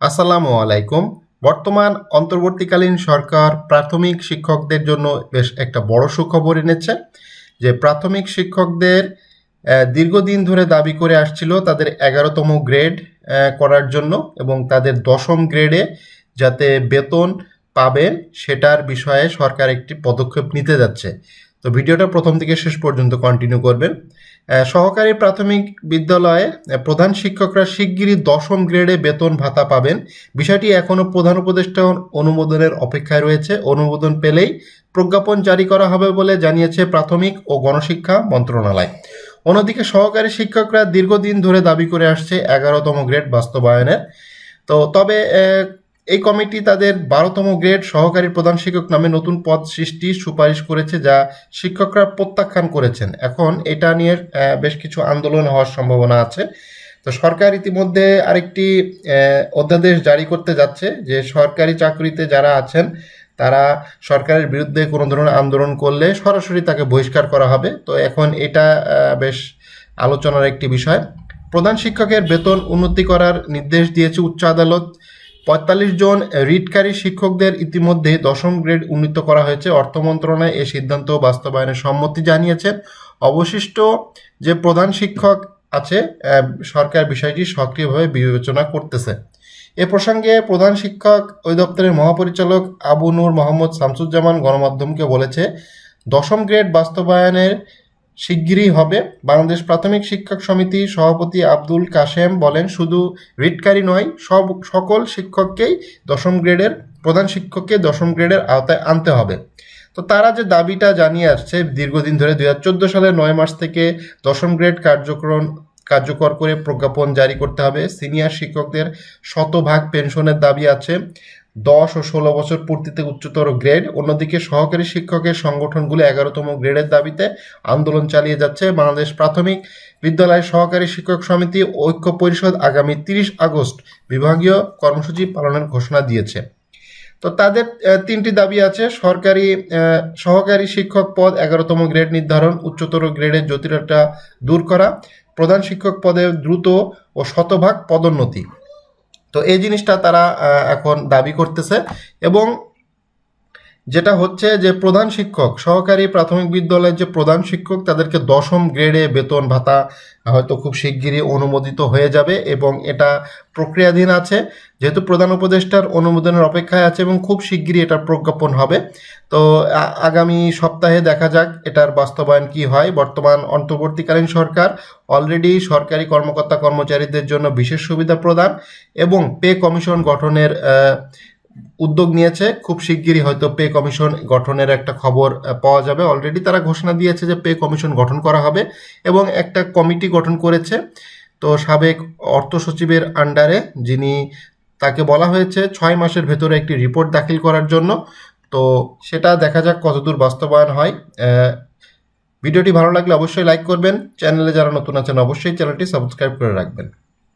আসসালামু আলাইকুম। বর্তমান অন্তর্বর্তীকালীন সরকার প্রাথমিক শিক্ষকদের জন্য বেশ একটা বড় সুখবর এনেছে যে প্রাথমিক শিক্ষকদের দীর্ঘদিন ধরে দাবি করে আসছিল তাদের এগারোতম গ্রেড করার জন্য এবং তাদের দশম গ্রেডে যাতে বেতন পাবেন সেটার বিষয়ে সরকার একটি পদক্ষেপ নিতে যাচ্ছে। তো ভিডিওটা প্রথম থেকে শেষ পর্যন্ত কন্টিনিউ করবেন। সহকারী প্রাথমিক বিদ্যালয়ে প্রধান শিক্ষকরা শিগগিরই দশম গ্রেডে বেতন ভাতা পাবেন। বিষয়টি এখনও প্রধান উপদেষ্টা অনুমোদনের অপেক্ষায় রয়েছে। অনুমোদন পেলেই প্রজ্ঞাপন জারি করা হবে বলে জানিয়েছে প্রাথমিক ও গণশিক্ষা মন্ত্রণালয়। অন্যদিকে সহকারী শিক্ষকরা দীর্ঘদিন ধরে দাবি করে আসছে এগারোতম গ্রেড বাস্তবায়নের। তো তবে এই কমিটি তাদের বারোতম গ্রেড সহকারী প্রধান শিক্ষক নামে নতুন পদ সৃষ্টির সুপারিশ করেছে যা শিক্ষকরা প্রত্যাখ্যান করেছেন। এখন এটা নিয়ে বেশ কিছু আন্দোলন হওয়ার সম্ভাবনা আছে। তো সরকার ইতিমধ্যে আরেকটি অধ্যাদেশ জারি করতে যাচ্ছে যে সরকারি চাকরিতে যারা আছেন, তারা সরকারের বিরুদ্ধে কোনো ধরনের আন্দোলন করলে সরাসরি তাকে বহিষ্কার করা হবে। তো এখন এটা বেশ আলোচনার একটি বিষয়। প্রধান শিক্ষকের বেতন উন্নতি করার নির্দেশ দিয়েছে উচ্চ আদালত। পঁয়তাল্লিশ জন রিটকারী শিক্ষকদের ইতিমধ্যে দশম গ্রেড উন্নীত করা হয়েছে। অর্থ মন্ত্রণালয় এ সিদ্ধান্ত বাস্তবায়নের সম্মতি জানিয়েছে। অবশিষ্ট যে প্রধান শিক্ষক আছে সরকার বিষয়টি সক্রিয়ভাবে বিবেচনা করতেছে। এ প্রসঙ্গে প্রধান শিক্ষক অধিদপ্তরের মহাপরিচালক আবু নূর মোহাম্মদ শামসুজ্জামান গণমাধ্যমকে বলেছে, দশম গ্রেড বাস্তবায়নের শিগগিরই হবে। বাংলাদেশ প্রাথমিক শিক্ষক সমিতি সভাপতি আব্দুল কাশেম বলেন, শুধু রিটকারী নয়, সব, সকল শিক্ষককেই দশম গ্রেডের, প্রধান শিক্ষককে দশম গ্রেডের আওতায় আনতে হবে। তো তারা যে দাবিটা জানিয়ে আসছে, দীর্ঘদিন ধরে দুই হাজার চোদ্দ সালের নয় মাস থেকে দশম গ্রেড কার্যক্রম, কার্যকর করে প্রজ্ঞাপন জারি করতে হবে। সিনিয়র শিক্ষকদের শতভাগ পেনশনের দাবি আছে। দশ ও ষোলো বছর পূর্তিতে উচ্চতর গ্রেড। অন্যদিকে সহকারী শিক্ষকের সংগঠনগুলো এগারোতম গ্রেডের দাবিতে আন্দোলন চালিয়ে যাচ্ছে। বাংলাদেশ প্রাথমিক বিদ্যালয় সহকারী শিক্ষক সমিতি ঐক্য পরিষদ আগামী তিরিশ আগস্ট বিভাগীয় কর্মসূচি পালনের ঘোষণা দিয়েছে। তো তাদের তিনটি দাবি আছে। সরকারি সহকারী শিক্ষক পদ এগারোতম গ্রেড নির্ধারণ, উচ্চতর গ্রেডের জটিলতা দূর করা। প্রধান শিক্ষক পদে দ্রুত ও শতভাগ পদোন্নতি। তো এই জিনিসটা তারা এখন দাবি করতেছে এবং যেটা হচ্ছে যে প্রধান শিক্ষক, সহকারী প্রাথমিক বিদ্যালয়ের যে প্রধান শিক্ষক, তাদেরকে দশম গ্রেডে বেতন ভাতা হয়তো খুব শিগগিরই অনুমোদিত হয়ে যাবে এবং এটা প্রক্রিয়াধীন আছে। যেহেতু প্রধান উপদেষ্টার অনুমোদনের অপেক্ষায় আছে এবং খুব শিগগিরই এটার প্রজ্ঞাপন হবে। তো আগামী সপ্তাহে দেখা যাক এটার বাস্তবায়ন কি হয়। বর্তমান অন্তর্বর্তীকালীন সরকার অলরেডি সরকারি কর্মকর্তা কর্মচারীদের জন্য বিশেষ সুবিধা প্রদান এবং পে কমিশন গঠনের উদ্যোগ নিয়েছে, খুব শিগগিরই হয়তো পে কমিশন গঠনের একটা খবর পাওয়া যাবে অলরেডি তারা ঘোষণা দিয়েছে যে পে কমিশন গঠন করা হবে এবং একটা কমিটি গঠন করেছে। তো সাবেক অর্থ সচিবের আন্ডারে যিনি, তাকে বলা হয়েছে ছয় মাসের ভেতরে একটি রিপোর্ট দাখিল করার জন্য। তো সেটা দেখা যাক কতদূর বাস্তবায়ন হয়। ভিডিওটি ভালো লাগলে অবশ্যই লাইক করবেন। চ্যানেলে যারা নতুন আছেন অবশ্যই চ্যানেলটি সাবস্ক্রাইব করে রাখবেন।